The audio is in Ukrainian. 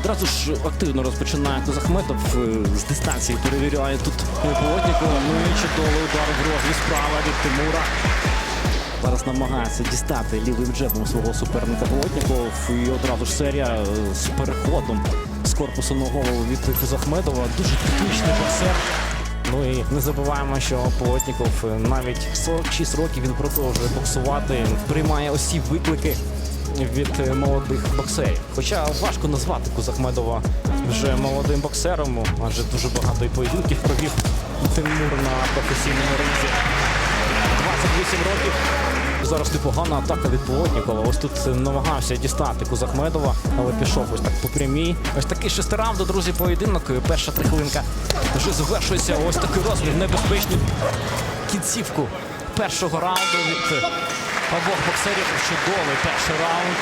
Одразу ж активно розпочинає Козахметов е, з дистанції перевіряє тут Плотнікова. Ну і чудовий удар в розріз справа від Тимура. Зараз намагається дістати лівим джебом свого суперника Плотніков. І одразу ж серія е, з переходом з корпусу на голову від Козахметова. Дуже технічний боксер. Ну і не забуваємо, що Плотніков е, навіть 46 років він продовжує боксувати, приймає усі виклики від е, молодих боксерів. Хоча важко назвати Кузахмедова вже молодим боксером, адже дуже багато і поєдинків провів Тимур на професійному ринзі. 28 років. Зараз непогана атака від Плотнікова. Ось тут намагався дістати Кузахмедова, але пішов ось так по прямій. Ось такий шестираунд, друзі, поєдинок. Перша трихлинка вже завершується. Ось такий розмір небезпечний кінцівку першого раунду від обох боксерів. Чудовий перший раунд.